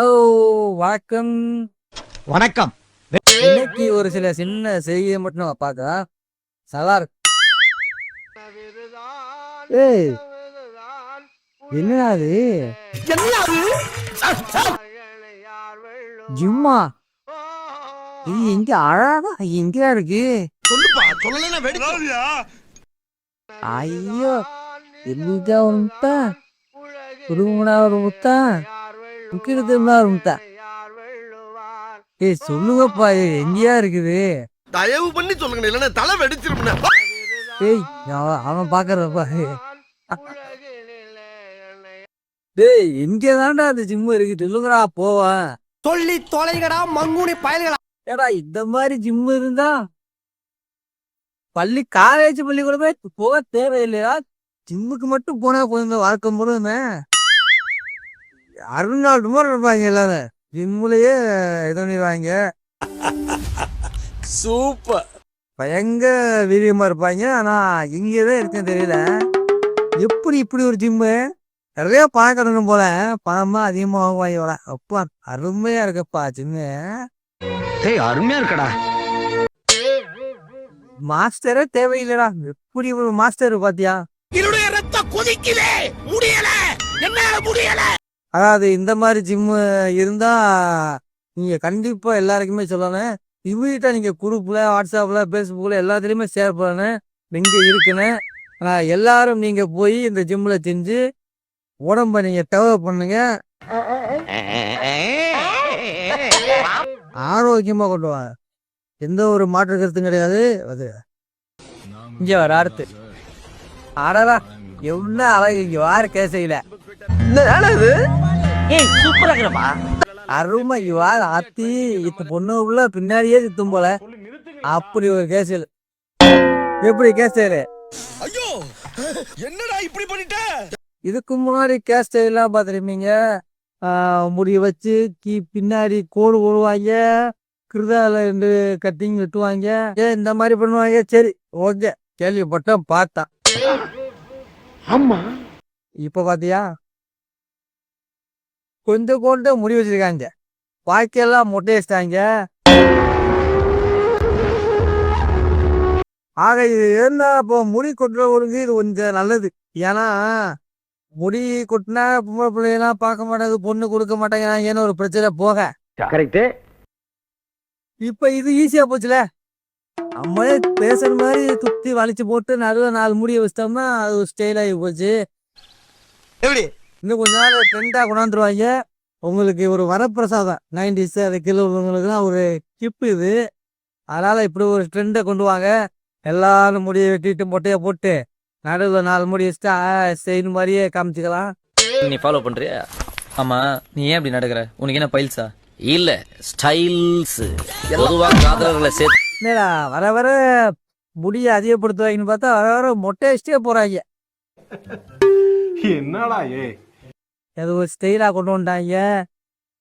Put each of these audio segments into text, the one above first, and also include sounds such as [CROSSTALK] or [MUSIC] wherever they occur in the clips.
ஓ வணக்கம். வணக்கம். இன்னைக்கு ஒரு சில சின்ன செய்தியை மட்டும் நம்ம பார்க்கலாம். சலார். ஏய் என்னடா அது ஜும்மா. இது எங்க அழகா எங்கடா இருக்கு. ஐயோ எங்க உண்டா குடும்பனா ஒரு முத்தான் ஒரு முட்டை ஏய் சொல்லுங்கப்பா இது எங்கேயா இருக்குது? தயவு பண்ணி சொல்லுங்க இல்லைன்னா தலை வெடிச்சிருப்பேன் ஏய் அவன் அவன் பாக்குறப்பா. டேய் எங்க தான்டா அந்த ஜிம் இருக்கு சொல்லுங்கடா போவேன் சொல்லி தொலைகடா மங்குனி பயல்களா. ஏடா இந்த மாதிரி ஜிம் இருந்தா பள்ளி காலேஜ் பள்ளிக்கூடமே போக தேவையில்லையா? ஜிம்முக்கு மட்டும் போனா போதும் வாழ்க்கை முழுமே அருணாள் மாதிரி இருப்பாங்க எல்லாரும். ஜிம்முலயே இது பண்ணிடுவாங்க சூப்பர். பயங்கர வீரியமா இருப்பாங்க. ஆனா இங்கதான் இருக்குன்னு தெரியல. எப்படி இப்படி ஒரு ஜிம்மு நிறைய பார்க்கணும் போல. பணமா அதிகமா வாங்கி வர அப்பா அருமையா இருக்குப்பா ஜிம்மு டேய் அருமையா இருக்கடா. மாஸ்டரே தேவையில்லடா. எப்படி ஒரு மாஸ்டர் பாத்தியா? என்னுடைய ரத்தம் கொதிக்குதே முடியல. என்னால முடியல. அதாவது இந்த மாதிரி ஜிம்மு இருந்தால் நீங்கள் கண்டிப்பாக எல்லாருக்குமே சொல்லணும். இவங்கிட்ட நீங்கள் குரூப்பில் வாட்ஸ்அப்பில் ஃபேஸ்புக்கில் எல்லாத்துலேயுமே ஷேர் பண்ணணும் இங்கே இருக்குன்னு எல்லாரும் நீங்கள் போய் இந்த ஜிம்மில் செஞ்சு உடம்ப நீங்கள் தேவை பண்ணுங்க. ஆரோக்கியமாக கொண்டு வாங்க. எந்த ஒரு மாற்று கருத்தும் கிடையாது. அது இங்கே வர அடுத்து அடடா எவ்வளோ அழகு இங்கே வார கேசையில. ஏய் சூப்பரா இருக்கறப்பா. அருமை வார ஆத்தி இத்த பொண்ணு உள்ள பின்னாடியே சுத்தும் போல. அப்படி ஒரு கேசல் எப்படி கேசல் ஐயோ என்னடா இப்படி பண்ணிட்ட? இதுக்கு முன்னாடி கேஸ் எல்லாம் பார்த்துருப்பீங்க. முடி வச்சு கீ பின்னாடி கோடு போடுவாங்க. கிருதால ரெண்டு கட்டிங் வெட்டுவாங்க. ஏன் இந்த மாதிரி பண்ணுவாங்க. சரி ஓகே. கேள்விப்பட்டேன் பார்த்தேன் ஆமா. இப்ப பாத்தியா? கொஞ்சம் கொஞ்சம் முடி வச்சிருக்காங்க. பாக்கியெல்லாம் மொட்டை வச்சிட்டாங்க ஆக இது இருந்தா இப்போ முடி கொட்டுறவங்களுக்கு இது கொஞ்சம் நல்லது. ஏன்னா முடி கொட்டினா பொம்பளை பிள்ளைலாம் பார்க்க மாட்டாங்க பொண்ணு கொடுக்க மாட்டேங்கிறாங்கன்னு ஒரு பிரச்சனை போக? கரெக்ட் இப்ப இது ஈஸியா போச்சுல? நம்மளே பேசுற மாதிரி சுத்தி வலிச்சு போட்டு நடுவில் நாலு முடியை வச்சிட்டோம்னா அது ஒரு ஸ்டைல் ஆகி போச்சு. எப்படி? இன்னும் கொஞ்ச நாள் ட்ரெண்டா கொண்டாந்துருவாங்க. உங்களுக்கு ஒரு வரப்பிரசாதம். நைன்டிஸ் அது கிலோ உள்ளவங்களுக்குலாம் ஒரு கிப்பு இது. அதனால இப்படி ஒரு ட்ரெண்டை கொண்டு வாங்க. எல்லாரும் முடியை வெட்டிட்டு மொட்டையை போட்டு நடுவில் நாலு முடி வச்சுட்டு செய்யணும் மாதிரியே காமிச்சிக்கலாம். நீ ஃபாலோ பண்றியா? ஆமா. நீ ஏன் இப்படி நடக்கிற? உனக்கு என்ன பைல்ஸா இல்ல ஸ்டைல்ஸ் பொதுவா காதலர்களை சேர்த்து என்னடா வர வர முடியை அதிகப்படுத்துவாங்கன்னு பார்த்தா வர வர மொட்டை வச்சுட்டே போறாங்க. என்னடா ஏ? அது ஒரு ஸ்டைலாக கொண்டு வந்துட்டாங்க.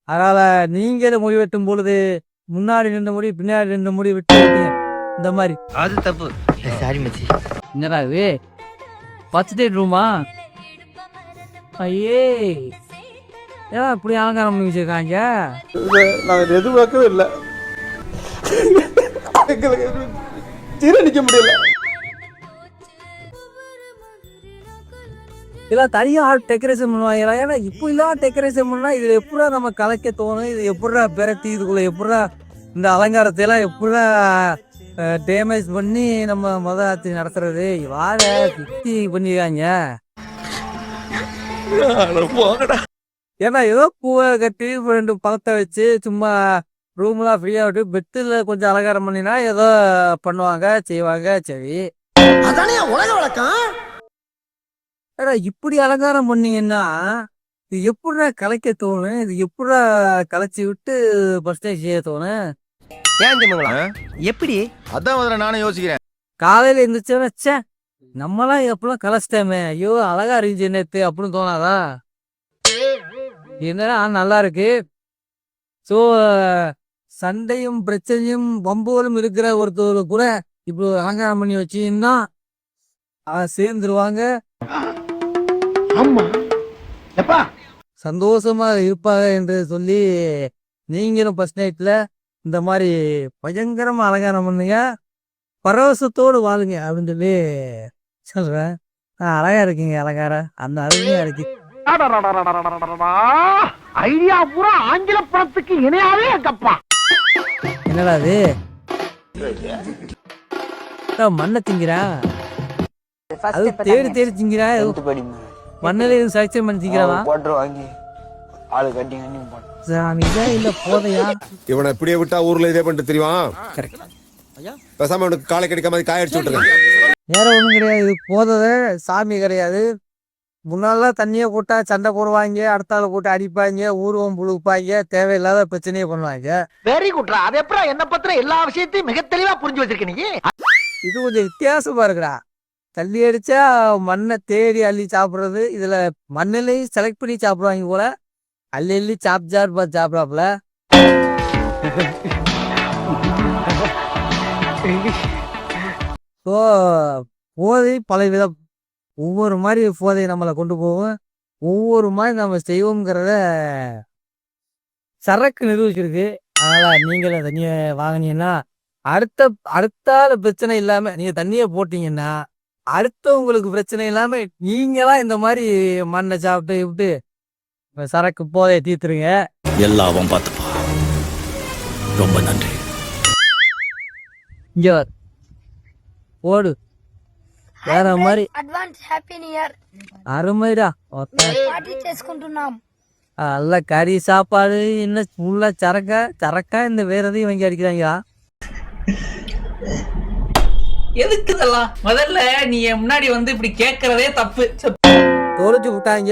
அதனால நீங்களும் முடி வெட்டும் பொழுது முன்னாடி நின்ற முடி பின்னாடி நின்ற முடி விட்டு. இந்த மாதிரி. அது தப்பு. சாரி மச்சி. என்னடா இது? பத்து ரூமா? ஐயே. ஏன் இப்படி அலங்காரம் பண்ணி வச்சிருக்காங்க? நாங்கள் எதிர்பார்க்கவே இல்லை. எங்களுக்கு ஜீரணிக்க முடியல. இதெல்லாம் தனியா ஆள் டெக்கரேஷன் பண்ணுவாங்களா ஏன்னா இப்போ இல்லாம டெக்கரேஷன் பண்ணா இதுல எப்படா நம்ம கலைக்க தோணும்? இது எப்படா பெரட்டி இதுக்குள்ள எப்படா இந்த அலங்காரத்தை எல்லாம் எப்படா டேமேஜ் பண்ணி நம்ம மத ஆத்தி நடத்துறது? வாழ சுத்தி பண்ணிருக்காங்க. ஏன்னா ஏதோ பூவை கட்டி ரெண்டு பழத்தை வச்சு சும்மா ரூம்லாம் ஃப்ரீயா விட்டு பெட்டில் கொஞ்சம் அலங்காரம் பண்ணினா ஏதோ பண்ணுவாங்க செய்வாங்க சரி. அதானே உலக வழக்கம்? ஏடா இப்படி அலங்காரம் பண்ணீங்கன்னா இது எப்படிடா கலைக்க தோணும் இது எப்படிடா கலைச்சி விட்டு ஃபர்ஸ்ட் செய்ய தோணும் ஏன் ஜிம்முங்களா எப்படி? அதான் முதல்ல நானும் யோசிக்கிறேன். காலையில இருந்துச்சுன்னா ச்சே நம்மலாம் எப்பெல்லாம் கலைச்சிட்டோமே ஐயோ அழகா இருந்துச்சு நேத்து அப்படின்னு தோணாதா? என்னடா நல்லா இருக்கு. ஸோ சண்டையும் பிரச்சனையும் வம்புகளும் இருக்கிற ஒருத்தர் கூட இப்படி ஒரு அலங்காரம் பண்ணி வச்சீங்கன்னா சேர்ந்துருவாங்க. ஆமா. எப்பா? சந்தோஷமா இருப்பாங்க என்று சொல்லி நீங்களும் ஃபர்ஸ்ட் நைட்ல இந்த மாதிரி பயங்கரமா அலங்காரம் பண்ணுங்க. பரவசத்தோடு வாழுங்க அப்படின்னு சொல்லி சொல்றேன். ஆ, அழகா இருக்கீங்க அலங்காரம் அந்த அருமையா இருக்கு. ஐடியா பூரா ஆங்கில படத்துக்கு இணையாவே இருக்கப்பா என்னடா அது மண்ணை திங்கிறா அது தேடி தேடி திங்கிறா மண்ணில எதுவும் செலக்ஷன் பண்ணி திங்கிறாவா குவாட்டர் வாங்கி ஆளு கட்டி கட்டி போனேன் இதான் இல்ல போதையா? இவனை இப்படியே விட்டா ஊர்ல இதே பண்ணிட்டு தெரியுமா? பேசாம அவனுக்கு காலை கிடைக்காம மாதிரி காய அடிச்சு விட்டுருங்க வேற ஒண்ணும் கிடையாது இது போதத சாமி கிடையாது. முன்னாலாம் தண்ணியை போட்டா சண்டை போடுவாங்க அடுத்த ஆளை போட்டு அடிப்பாங்க ஊர்வம் புழுப்பாங்க தேவையில்லாத பிரச்சனையை பண்ணுவாங்க. வெரி குட்ரா அது எப்பறம் என்ன பத்திர எல்லா விஷயத்தையும் மிக தெளிவா புரிஞ்சு வச்சிருக்க நீ? இது கொஞ்சம் வித்தியாசமா இருக்குடா. தள்ளி அடிச்சா மண்ணை தேடி அள்ளி சாப்பிட்றது. இதில் மண்ணிலையும் செலக்ட் பண்ணி சாப்பிடுவாங்க போல. அள்ளி அள்ளி சாப் ஜார் பார்த்து சாப்பிடாப்புல ஸோ போதை பல விதம் ஒவ்வொரு மாதிரி போதை நம்மளை கொண்டு போகும். ஒவ்வொரு மாதிரி நம்ம செய்வோங்கிறத சரக்கு நிரூபிச்சிருக்கு. அதனால் நீங்கள் தண்ணியை வாங்கினீங்கன்னா அடுத்த அடுத்தால பிரச்சனை இல்லாமல் நீங்கள் தண்ணியை போட்டிங்கன்னா அடுத்தவங்களுக்கு பிரச்சனை இல்லாம நீங்களா இந்த மாதிரி மண்ணை சாப்பிட்டு விட்டு சரக்கு போதையை தீர்த்துருங்க எல்லாம் அவன் பார்த்துப்பா ரொம்ப நன்றி இங்க வர ஓடு வேற மாதிரி అడ్వాన్స్ హ్యాపీ న్యూ ఇయర్ அருமைடா ஒத்த పార్టీ చేసుకుంటున్నాం நல்ல கறி சாப்பாடு என்ன ஃபுல்லா சரக்கா சரக்கா இந்த வேற எதையும் வாங்கி அடிக்கிறாங்க எதுக்கு இதெல்லாம்? முதல்ல நீ என் முன்னாடி வந்து இப்படி கேக்குறதே தப்பு. தொலைச்சு விட்டாங்க.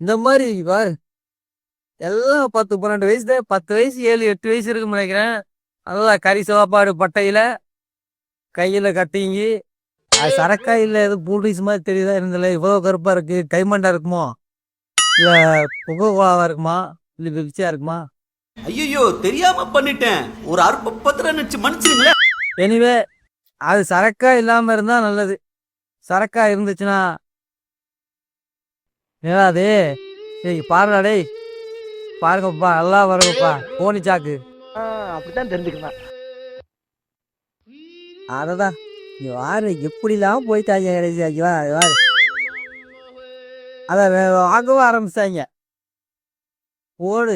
இந்த மாதிரி பாரு. எல்லாம் பத்து பன்னெண்டு வயசு தான். பத்து வயசு ஏழு எட்டு வயசு இருக்குன்னு நினைக்கிறேன். நல்லா கறி சாப்பாடு பட்டையில கையில கட்டிங்கி. அது சரக்கா இல்ல எது பூல்ரிஸ் மாதிரி தெரியுதா இருந்தல இவ்வளவு கருப்பா இருக்கு. கைமண்டா இருக்குமோ? இல்ல புகை கோலாவா இருக்குமா? இல்ல விப்சியா இருக்குமா? ஐயோ தெரியாம பண்ணிட்டேன். ஒரு அற்ப பத்திரம் நினைச்சு மன்னிச்சிருங்களேன். எனிவே அது சரக்கா இல்லாம இருந்தா நல்லது. சரக்கா இருந்துச்சுன்னா ஏதாவது டேய் பாருடா டேய். பாருங்கப்பா நல்லா வருங்கப்பா கோணி சாக்கு. அப்படித்தான் தெரிஞ்சுக்கணும் அததான் இங்க வாரு. எப்படிலாம் போயிட்டாங்க இங்க வா வாரு. அத வாங்கவும் ஆரம்பிச்சாங்க. ஓடு.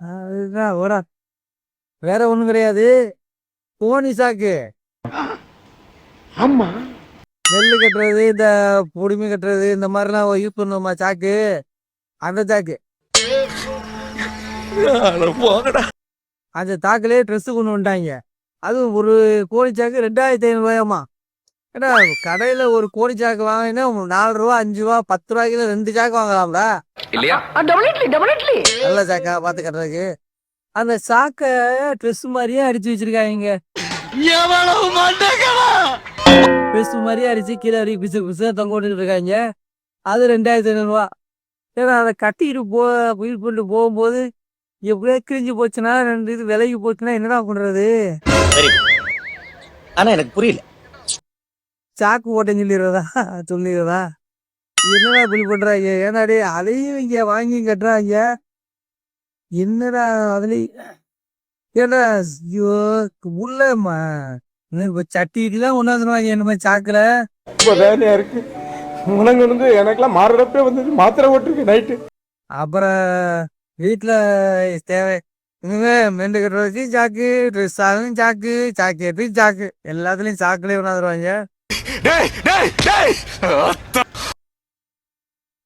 அதுதான் [LAUGHS] ஓடா. வேற ஒண்ணும் கிடையாது. கோணி சாக்கு ஆமா. நெல்லு கட்டுறது இந்த பொடிமை கட்டுறது இந்த மாதிரிலாம் யூஸ் பண்ணுவோமா சாக்கு? அந்த சாக்கு. அந்த தாக்குலயே ட்ரெஸ் கொண்டு வந்துட்டாங்க. அது ஒரு கோழி சாக்கு ரெண்டாயிரத்தி ஐநூறு ரூபாயாமா ஏடா கடையில ஒரு கோழி சாக்கு வாங்கினா நாலு ரூபா அஞ்சு ரூபா பத்து ரூபாய்க்கு ரெண்டு சாக்கு டபுள் இட்லி நல்ல சாக்கா பார்த்து கட்டுறதுக்கு. அந்த சாக்கை ட்ரெஸ் மாதிரியே அடிச்சு வச்சிருக்காங்க. ட்ரெஸ் மாதிரியே அடிச்சு கீழே வரைக்கும் பிசு பிசு தொங்க விட்டுட்டு இருக்காங்க. அது ரெண்டாயிரத்தி ஐநூறுரூவா ஏன்னா அதை கட்டிட்டு போ உயிர் கொண்டு போகும்போது எப்படியோ கிழிஞ்சு போச்சுன்னா ரெண்டு இது விலகி போச்சுன்னா என்னடா பண்றது? ஆனா எனக்கு புரியல. சாக்கு போட்டேன்னு சொல்லிடுறதா? சொல்லிடுறதா? என்னடா இப்படி பண்றாங்க? ஏன்னாடி அதையும் இங்க வாங்கி கட்டுறாங்க. என்னடா அதுலயும் ஏடா ஐயோ உள்ள சட்டிலாம் கொண்டாந்துருவாங்க என்ன மாதிரி சாக்குல. ரொம்ப வேலையா இருக்கு. முழங்கு வந்து எனக்கெல்லாம் மாறுறப்பே வந்து மாத்திரை போட்டிருக்கு நைட்டு அப்புறம் வீட்டுல தேவை. மெண்டு கட்டுறதுக்கு சாக்கு ட்ரெஸ் ஆகும் சாக்கு சாக்கெட்டு சாக்கு. எல்லாத்துலயும் சாக்குலயே கொண்டாந்துருவாங்க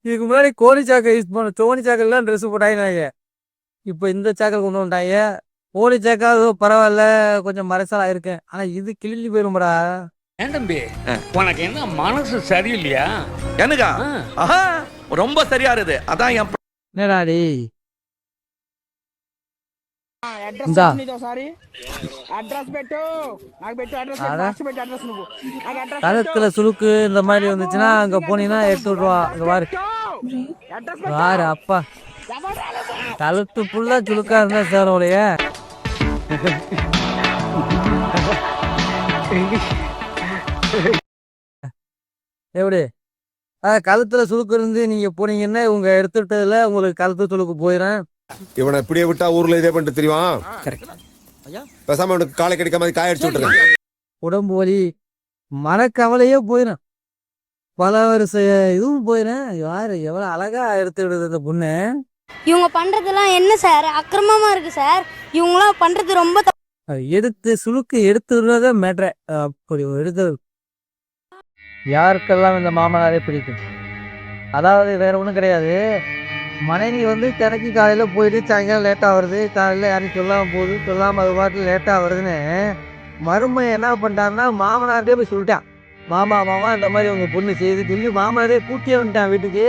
இதுக்கு முன்னாடி கோழி சாக்கை யூஸ் பண்ண சோனி சாக்கெல்லாம் ட்ரெஸ் போட்டாங்க இப்போ இந்த சாக்கல் கொண்டு வந்துட்டாங்க கோழி சாக்கா ஏதோ பரவாயில்ல கொஞ்சம் மறைசலா இருக்கு ஆனா இது கிழிஞ்சு போயிரும்டா ஏன் தம்பி உனக்கு என்ன மனசு சரியில்லையா எனக்கா ஆஹா ரொம்ப சரியா இருக்குது அதான் என் என்னடா டேய் ఇందా. ఒకసారి అడ్రస్ పెట్టు నాకు పెట్టు అడ్రస్ ఆడా? లాస్ట్ పెట్టు అడ్రస్ నువ్వు నాకు అడ్రస్ கழுத்துல சுளுக்கு இந்த மாதிரி வந்துச்சுன்னா அங்க போனீங்கன்னா எடுத்து விட்ருவான் அங்க பாரு అడ్రస్ பாரு அப்பா கழுத்து ஃபுல்லா சுளுக்கா இருந்தா சார் உடைய எப்படி? அஹ் கழுத்துல சுருக்கு இருந்து நீங்க போனீங்கன்னா உங்க எடுத்துட்டதுல உங்களுக்கு கழுத்து சுளுக்கு போயிடும் இவனை இப்படியே விட்டா ஊர்ல இதே பண்ணிட்டு தெரியும்? பேசாம அவனுக்கு காலை கிடைக்காம காய அடிச்சு விட்டுருங்க உடம்பு வலி மனக்கவலையே போயிடும் பல வருஷ இதுவும் போயிடும் யாரு எவ்வளவு அழகா எடுத்து விடுது இந்த பொண்ணு? இவங்க பண்றதெல்லாம் என்ன சார்? அக்கிரமமா இருக்கு சார். இவங்களாம் பண்றது ரொம்ப எடுத்து சுளுக்கு எடுத்து விடுறத மேட்ரு அப்படி ஒரு எடுத்து யாருக்கெல்லாம் இந்த மாமனாரே பிடிக்கும்? அதாவது வேற ஒன்றும் கிடையாது. மனைவி வந்து தினைக்கு காலையில் போயிட்டு சாயங்காலம் லேட்டாக வருது. காலையில் யாரும் சொல்லாமல் போகுது. சொல்லாமல் அது பாட்டில் லேட்டாக வருதுன்னு மருமை என்ன பண்ணிட்டான்னா மாமனார்ட்டே போய் சொல்லிட்டான். மாமா மாமா இந்த மாதிரி உங்கள் பொண்ணு செய்து சொல்லி மாமனாரே கூட்டியே வந்துட்டான் வீட்டுக்கு.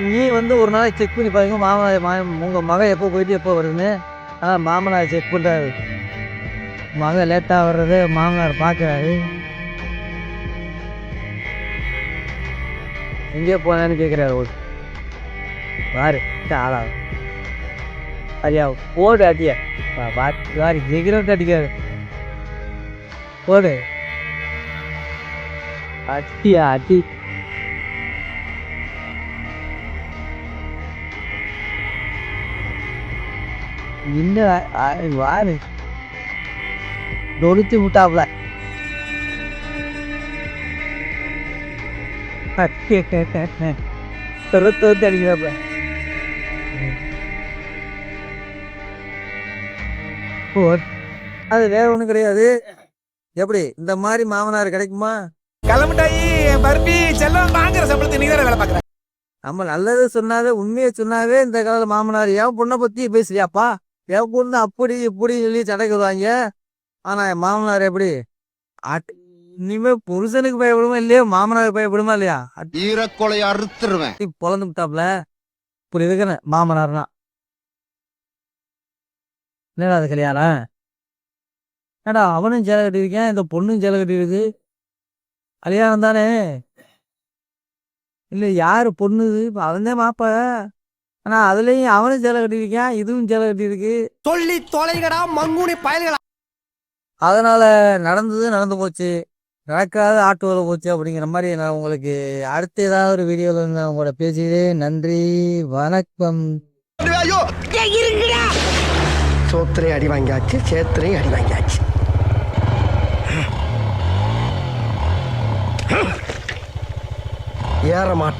நீ வந்து ஒரு நாளைக்கு செக் பண்ணி பாருங்க மாமனார் மா உங்கள் மகன் எப்போ போயிட்டு எப்போ வருதுன்னு. ஆனால் மாமனார் செக் பண்ணுறாரு மகன் லேட்டாக வர்றது மாமனார் பார்க்குறாரு எங்கேயோ போனான்னு கேட்குறாரு ஒரு பாரு ஆளாகும் சரியா போடு அடிய. பாரு வாரி சீக்கிரம் அடிக்காது. போடு. அட்டியா அட்டி இன்னும் வாரு தொடுத்து விட்டாப்ல வந்து அடிக்கிறாப்ல அது வேற ஒண்ணும் கிடையாது. எப்படி? இந்த மாதிரி மாமனார் கிடைக்குமா? கிளம்பிட்டாயி பருப்பி செல்லம் வாங்குற சம்பளத்தை நீ வேலை பாக்குற நம்ம நல்லது சொன்னாவே உண்மையை சொன்னாவே இந்த காலத்துல மாமனார் என் பொண்ணை பத்தி பேசுறியாப்பா? என் பொண்ணு அப்படி இப்படி சொல்லி சடைக்குவாங்க ஆனா என் மாமனார் எப்படி? அட்- இனிமே புருஷனுக்கு பயப்படுமா இல்லையோ? மாமனாருக்கு பயப்படுமா இல்லையா? ஈரக்கொலை அறுத்துருவேன். பொழந்து விட்டாப்ல. இப்படி இருக்கிறேன் மாமனார்னா. என்னடா அது கல்யாணம்? ஏடா அவனும் சேலை கட்டியிருக்கேன் இந்த பொண்ணும் சேலை கட்டியிருக்கு. கல்யாணம் தானே? இல்லை யார் பொண்ணு இது இப்போ அவன் தான் மாப்பா ஆனால் அதுலேயும் அவனும் சேலை கட்டியிருக்கான் இதுவும் சேலை கட்டியிருக்கு. சொல்லி தொலைகடா மங்குனி பயல்களா? அதனால நடந்தது நடந்து போச்சு. நடக்காத ஆட்டோவில் போச்சு அப்படிங்கிற மாதிரி நான் உங்களுக்கு அடுத்த ஏதாவது ஒரு வீடியோவில் நான் உங்களோட பேசுகிறேன். நன்றி வணக்கம். சோத்திரையும் அடி வாங்கியாச்சு சேத்திரையும் அடி வாங்கியாச்சு. ஏற மாட்டேன்.